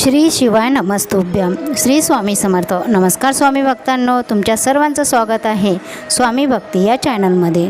श्री शिवाय नमस्तुभ्यम श्री स्वामी समर्थ. नमस्कार स्वामी भक्तांनो तुमच्या सर्वांचं स्वागत आहे स्वामी भक्ती या चॅनलमध्ये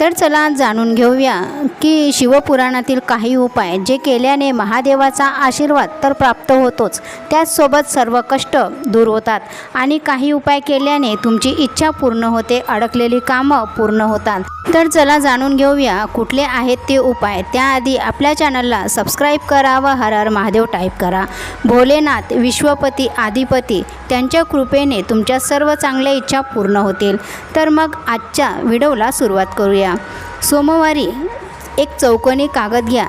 तर चला जाणून घेऊया की शिवपुराणातील काही उपाय जे केल्याने महादेवाचा आशीर्वाद तर प्राप्त होतोच. त्याचसोबत सर्व कष्ट दूर होतात आणि काही उपाय केल्याने तुमची इच्छा पूर्ण होते अडकलेली कामं पूर्ण होतात. तर चला जाणून घेऊया कुठले आहेत ते उपाय. त्याआधी आपल्या चॅनलला सबस्क्राईब करा व हर हर महादेव टाईप करा. भोलेनाथ विश्वपती आदिपती त्यांच्या कृपेने तुमच्या सर्व चांगल्या इच्छा पूर्ण होतील. तर मग आजच्या व्हिडिओला सुरुवात करू. करूया. सोमवारी एक चौकोनी कागद घ्या.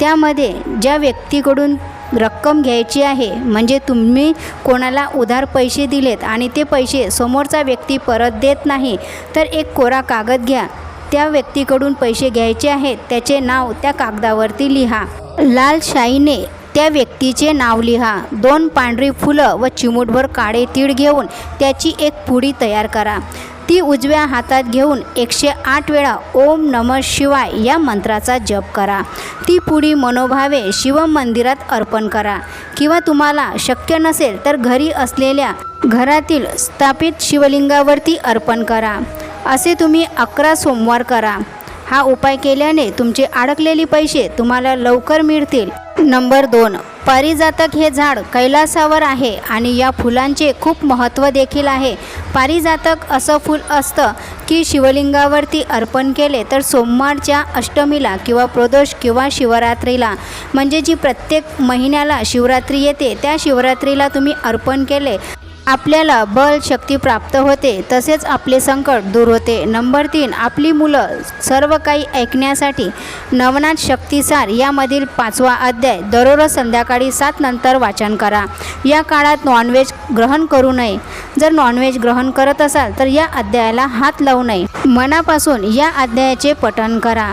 त्यामध्ये ज्या व्यक्तीकडून रक्कम घ्यायची आहे म्हणजे तुम्ही कोणाला उधार पैसे दिलेत आणि ते पैसे समोरचा व्यक्ती परत देत नाही तर एक कोरा कागद घ्या. त्या व्यक्तीकडून पैसे घ्यायचे आहेत त्याचे नाव त्या कागदावरती लिहा. लाल शाईने त्या व्यक्तीचे नाव लिहा. दोन पांढरी फुलं व चिमूटभर काळे तीळ घेऊन त्याची एक पुडी तयार करा. ती उजव्या हातात घेऊन एकशे आठ वेळा ओम नम शिवाय या मंत्राचा जप करा. ती पुडी मनोभावे शिवमंदिरात अर्पण करा. किंवा तुम्हाला शक्य नसेल तर घरी असलेल्या घरातील स्थापित शिवलिंगावरती अर्पण करा. असे तुम्ही अकरा सोमवार करा. हा उपाय केल्याने तुमचे अडकलेले पैसे तुम्हाला लवकर मिळतील. नंबर दोन पारिजातक हे झाड कैलासावर आहे आणि या फुलांचे खूप महत्त्व देखील आहे. पारिजातक असं फूल असतं की शिवलिंगावरती अर्पण केले तर सोमवारच्या अष्टमीला किंवा प्रदोष किंवा शिवरात्रीला. म्हणजे जी प्रत्येक महिन्याला शिवरात्री येते त्या शिवरात्रीला तुम्ही अर्पण केले. आपल्याला बल शक्ती प्राप्त होते तसेच आपले संकट दूर होते. नंबर तीन आपली मुलं सर्व काही ऐकण्यासाठी नवनाथ शक्तिसार यामधील पाचवा अध्याय दररोज संध्याकाळी सात नंतर वाचन करा. या काळात नॉनव्हेज ग्रहण करू नये. जर नॉनव्हेज ग्रहण करत असाल तर या अध्यायाला हात लावू नये. मनापासून या अध्यायाचे पठण करा.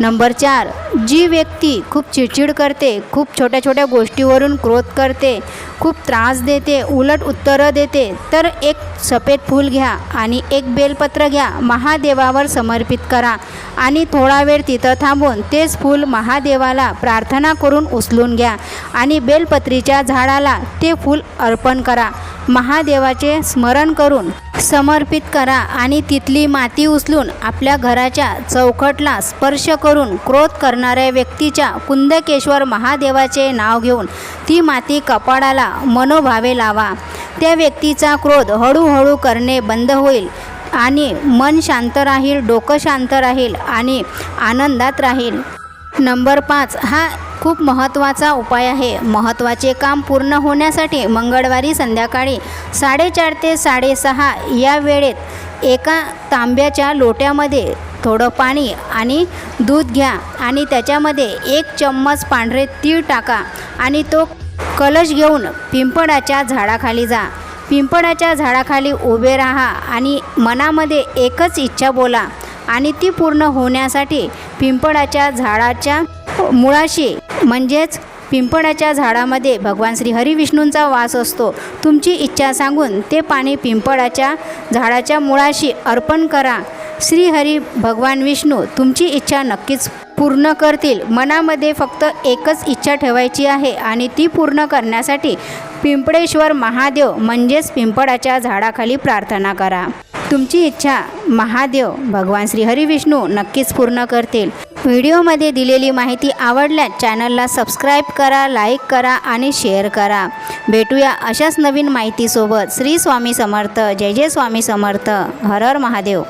नंबर चार जी व्यक्ती खूप चिडचिड करते खूप छोट्या छोट्या गोष्टीवरून क्रोध करते खूप त्रास देते उलट उत्तरं देते तर एक सफेद फूल घ्या आणि एक बेलपत्र घ्या महादेवावर समर्पित करा आणि थोडा वेळ तिथं थांबून तेच फूल महादेवाला प्रार्थना करून उचलून घ्या आणि बेलपत्रीच्या झाडाला ते फूल अर्पण करा. महादेवाचे स्मरण करून समर्पित करा आणि तिथली माती उचलून आपल्या घराच्या चौकटला स्पर्श करून क्रोध करणाऱ्या व्यक्तीच्या कुंदकेश्वर महादेवाचे नाव घेऊन ती माती कपाडाला मनोभावे लावा. त्या व्यक्तीचा क्रोध हळूहळू करणे बंद होईल आणि मन शांत राहील डोकं शांत राहील आणि आनंदात राहील. नंबर पाच हा खूप महत्त्वाचा उपाय आहे. महत्त्वाचे काम पूर्ण होण्यासाठी मंगळवारी संध्याकाळी साडेचार ते साडेसहा या वेळेत एका तांब्याच्या लोट्यामध्ये थोडं पाणी आणि दूध घ्या आणि त्याच्यामध्ये एक चम्मच पांढरे तीळ टाका आणि तो कलश घेऊन पिंपळाच्या झाडाखाली जा. पिंपळाच्या झाडाखाली उभे राहा आणि मनामध्ये एकच इच्छा बोला आणि ती पूर्ण होण्यासाठी पिंपळाच्या झाडाच्या मुळाशी म्हणजेच पिंपळाच्या झाडामध्ये भगवान श्री हरिविष्णूंचा वास असतो. तुमची इच्छा सांगून ते पाणी पिंपळाच्या झाडाच्या मुळाशी अर्पण करा. श्रीहरी भगवान विष्णू तुमची इच्छा नक्कीच पूर्ण करतील. मनामध्ये फक्त एकच इच्छा ठेवायची आहे आणि ती पूर्ण करण्यासाठी पिंपळेश्वर महादेव म्हणजेच पिंपळाच्या झाडाखाली प्रार्थना करा. तुमची इच्छा महादेव भगवान श्री हरिविष्णू नक्कीच पूर्ण करतील. व्हिडिओमध्ये दिलेली माहिती आवडल्यास चॅनलला सबस्क्राईब करा लाईक करा आणि शेअर करा. भेटूया अशाच नवीन माहितीसोबत. श्री स्वामी समर्थ. जय जय स्वामी समर्थ. हर हर महादेव.